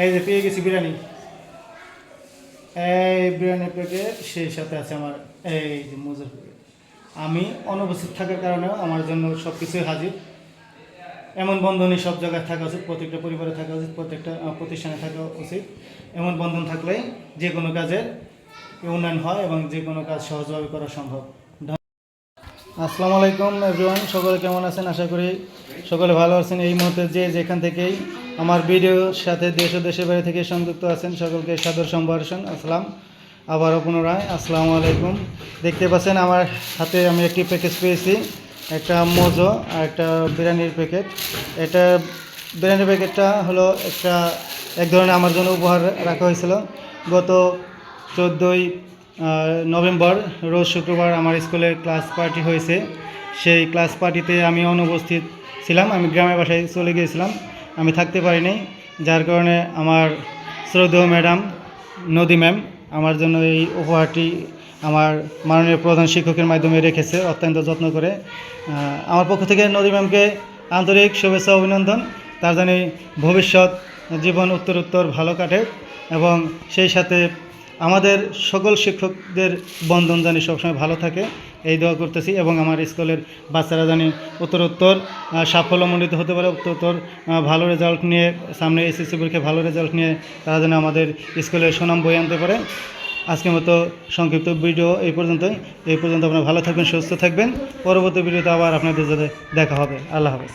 এই যে পেয়ে গেছি বিরিয়ানি। এই বিরিয়ানি প্যাকেট সেই সাথে আছে আমার এই যে মোজার আমি অনুপস্থিত থাকার কারণেও আমার জন্য সব কিছুই হাজির। এমন বন্ধনই সব জায়গায় থাকা উচিত, প্রত্যেকটা পরিবারে থাকা উচিত, প্রত্যেকটা প্রতিষ্ঠানে থাকা উচিত। এমন বন্ধন থাকলেই যে কোনো কাজের উন্নয়ন হয় এবং যে কোনো কাজ সহজভাবে করা সম্ভব। আসসালামু আলাইকুম এভরিওয়ান সকলে কেমন আছেন? আশা করি সকলে ভালো আছেন। এই মুহূর্তে যে যেখান থেকেই আমার ভিডিওর সাথে দেশ ও দেশের বাইরে থেকে সংযুক্ত আছেন সকলকে সাদর সম্ভাষণ, আসসালাম। আবারও পুনরায়, আসসালামু আলাইকুম। দেখতে পাচ্ছেন আমার হাতে আমি একটি প্যাকেজ পেয়েছি, একটা মোজো আর একটা বিরিয়ানির প্যাকেট এটা বিরিয়ানির প্যাকেটটা হলো একটা, এক ধরনের আমার জন্য উপহার রাখা হয়েছিল। গত চোদ্দোই নভেম্বর, রোজ শুক্রবার আমার স্কুলের ক্লাস পার্টি হয়েছে। সেই ক্লাস পার্টিতে আমি অনুপস্থিত ছিলাম, আমি গ্রামের বাসায় চলে গিয়েছিলাম। আমি থাকতে পারিনি, যার কারণে আমার শ্রদ্ধেয় ম্যাডাম নদী ম্যাম আমার জন্য এই উপহারটি আমার মাননীয় প্রধান শিক্ষকের মাধ্যমে রেখেছে, অত্যন্ত যত্ন করে। আমার পক্ষ থেকে নদী ম্যামকে আন্তরিক শুভেচ্ছা অভিনন্দন। তার জানি ভবিষ্যৎ জীবন উত্তর উত্তর ভালো কাটে এবং সেই সাথে আমাদের সকল শিক্ষকদের বন্ধন জানি সবসময় ভালো থাকে। এই দোয়া করতেছি এবং আমার স্কুলের বাচ্চারা জানি উত্তরোত্তর সাফল্যমণ্ডিত হতে পারে। উত্তরোত্তর ভালো রেজাল্ট নিয়ে, সামনে এসএসসি পরীক্ষায় ভালো রেজাল্ট নিয়ে তারা যেন আমাদের স্কুলের সুনাম বই আনতে পারে। আজকের মতো সংক্ষিপ্ত ভিডিও এই পর্যন্তই। এই পর্যন্ত আপনারা ভালো থাকবেন, সুস্থ থাকবেন। পরবর্তী ভিডিওতে আবার আপনাদের সাথে দেখা হবে। আল্লাহ হাফেজ।